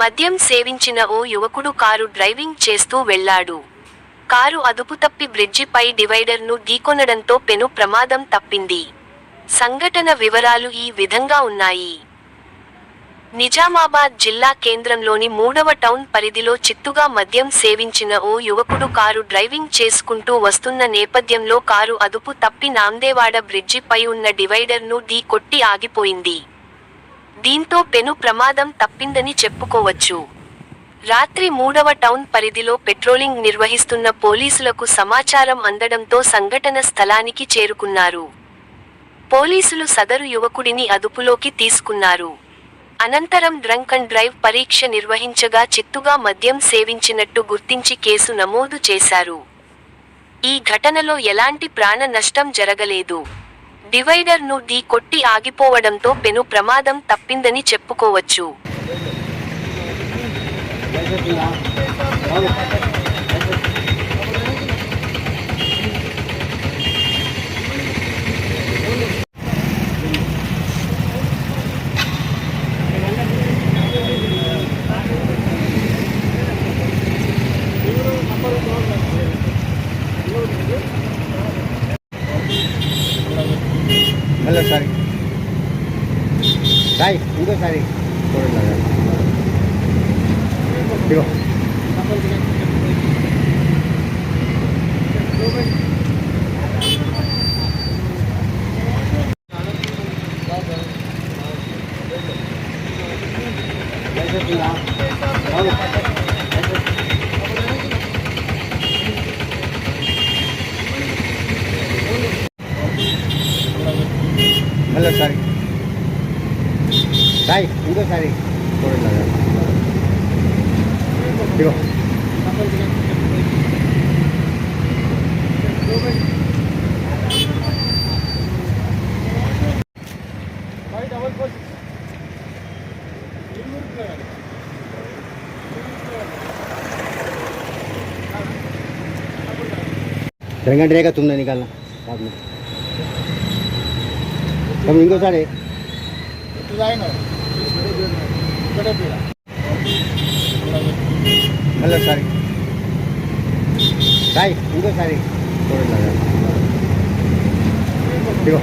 మద్యం సేవించిన ఓ యువకుడు కారు డ్రైవింగ్ చేస్తూ వెళ్ళాడు కారు అదుపు తప్పి బ్రిడ్జిపై డివైడర్ను ఢీకొనడంతో పెను ప్రమాదం తప్పింది. సంఘటన వివరాలు ఈ విధంగా ఉన్నాయి. నిజామాబాద్ జిల్లా కేంద్రంలోని మూడవ టౌన్ పరిధిలో చిత్తుగా మద్యం సేవించిన ఓ యువకుడు కారు డ్రైవింగ్ చేసుకుంటూ వస్తున్న నేపథ్యంలో కారు అదుపు తప్పి నాందేవాడ బ్రిడ్జిపై ఉన్న డివైడర్ను ఢీ కొట్టి ఆగిపోయింది. దీంతో పెను ప్రమాదం తప్పిందని చెప్పుకోవచ్చు. రాత్రి మూడవ టౌన్ పరిధిలో పెట్రోలింగ్ నిర్వహిస్తున్న పోలీసులకు సమాచారం అందడంతో సంఘటన స్థలానికి చేరుకున్నారు. పోలీసులు సదరు యువకుడిని అదుపులోకి తీసుకున్నారు. అనంతరం డ్రంక్ అండ్ డ్రైవ్ పరీక్ష నిర్వహించగా చిత్తుగా మద్యం సేవించినట్టు గుర్తించి కేసు నమోదు చేశారు. ఈ ఘటనలో ఎలాంటి ప్రాణ నష్టం జరగలేదు. డివైడర్ను ఢీ కొట్టి ఆగిపోవడంతో పెను ప్రమాదం తప్పిందని చెప్పుకోవచ్చు. Hello Hello, sorry. Dai, ¿dónde está. Digo. પંદર તારીખ સાહેબ लगा देखो। तिरंगा ड्रेगा तुमने निकालना बाद में। తమ్ముడు ఇంకోసారి హలో సారీ సాయి ఇంకోసారి చూడండి ఇగో